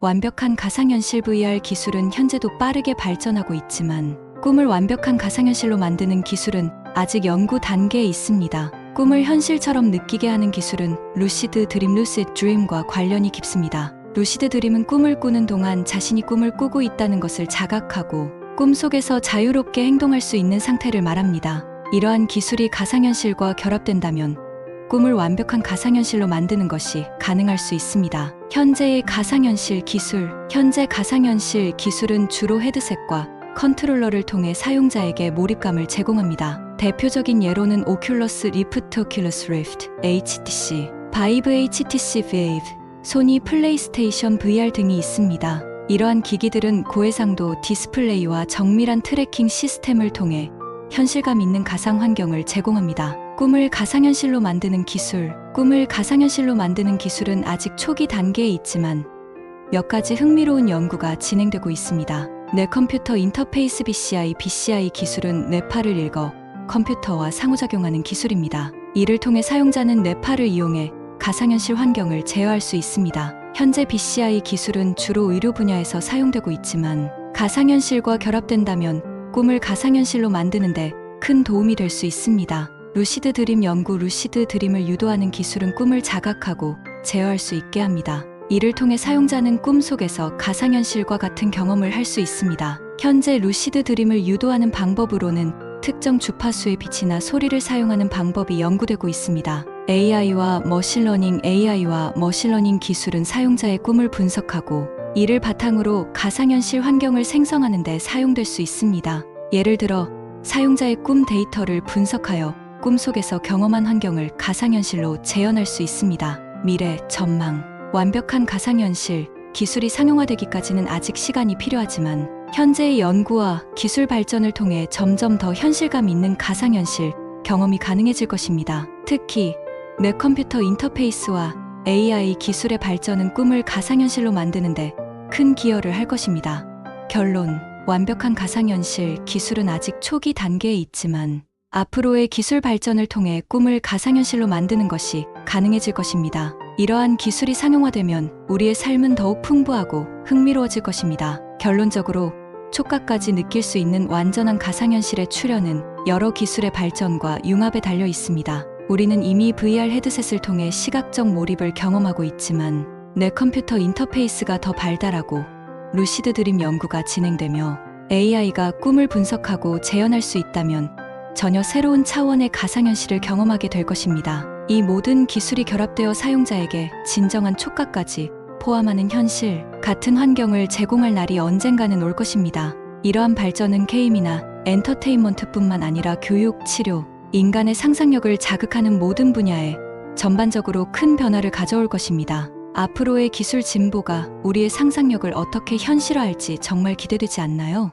완벽한 가상현실 VR 기술은 현재도 빠르게 발전하고 있지만 꿈을 완벽한 가상현실로 만드는 기술은 아직 연구 단계에 있습니다. 꿈을 현실처럼 느끼게 하는 기술은 루시드 드림 루시드 드림과 관련이 깊습니다. 루시드 드림은 꿈을 꾸는 동안 자신이 꿈을 꾸고 있다는 것을 자각하고 꿈 속에서 자유롭게 행동할 수 있는 상태를 말합니다. 이러한 기술이 가상현실과 결합된다면 꿈을 완벽한 가상현실로 만드는 것이 가능할 수 있습니다. 현재의 가상현실 기술, 현재 가상현실 기술은 주로 헤드셋과 컨트롤러를 통해 사용자에게 몰입감을 제공합니다. 대표적인 예로는 오큘러스 리프트 오큘러스 리프트, HTC, 바이브 HTC Vive, 소니 플레이스테이션 VR 등이 있습니다. 이러한 기기들은 고해상도 디스플레이와 정밀한 트래킹 시스템을 통해 현실감 있는 가상 환경을 제공합니다. 꿈을 가상현실로 만드는 기술, 꿈을 가상현실로 만드는 기술은 아직 초기 단계에 있지만 몇 가지 흥미로운 연구가 진행되고 있습니다. 뇌컴퓨터 인터페이스 BCI, BCI 기술은 뇌파를 읽어 컴퓨터와 상호작용하는 기술입니다. 이를 통해 사용자는 뇌파를 이용해 가상현실 환경을 제어할 수 있습니다. 현재 BCI 기술은 주로 의료 분야에서 사용되고 있지만 가상현실과 결합된다면 꿈을 가상현실로 만드는데 큰 도움이 될 수 있습니다. 루시드 드림 연구 루시드 드림을 유도하는 기술은 꿈을 자각하고 제어할 수 있게 합니다. 이를 통해 사용자는 꿈 속에서 가상현실과 같은 경험을 할 수 있습니다. 현재 루시드 드림을 유도하는 방법으로는 특정 주파수의 빛이나 소리를 사용하는 방법이 연구되고 있습니다. AI와 머신러닝 AI와 머신러닝 기술은 사용자의 꿈을 분석하고 이를 바탕으로 가상현실 환경을 생성하는 데 사용될 수 있습니다. 예를 들어 사용자의 꿈 데이터를 분석하여 꿈속에서 경험한 환경을 가상현실로 재현할 수 있습니다. 미래, 전망, 완벽한 가상현실, 기술이 상용화되기까지는 아직 시간이 필요하지만 현재의 연구와 기술 발전을 통해 점점 더 현실감 있는 가상현실 경험이 가능해질 것입니다. 특히 뇌 컴퓨터 인터페이스와 AI 기술의 발전은 꿈을 가상현실로 만드는데 큰 기여를 할 것입니다. 결론, 완벽한 가상현실 기술은 아직 초기 단계에 있지만 앞으로의 기술 발전을 통해 꿈을 가상현실로 만드는 것이 가능해질 것입니다. 이러한 기술이 상용화되면 우리의 삶은 더욱 풍부하고 흥미로워질 것입니다. 결론적으로 촉각까지 느낄 수 있는 완전한 가상현실의 출현은 여러 기술의 발전과 융합에 달려 있습니다. 우리는 이미 VR 헤드셋을 통해 시각적 몰입을 경험하고 있지만 뇌 컴퓨터 인터페이스가 더 발달하고 루시드 드림 연구가 진행되며 AI가 꿈을 분석하고 재현할 수 있다면 전혀 새로운 차원의 가상현실을 경험하게 될 것입니다. 이 모든 기술이 결합되어 사용자에게 진정한 촉각까지 포함하는 현실, 같은 환경을 제공할 날이 언젠가는 올 것입니다. 이러한 발전은 게임이나 엔터테인먼트뿐만 아니라 교육, 치료, 인간의 상상력을 자극하는 모든 분야에 전반적으로 큰 변화를 가져올 것입니다. 앞으로의 기술 진보가 우리의 상상력을 어떻게 현실화할지 정말 기대되지 않나요?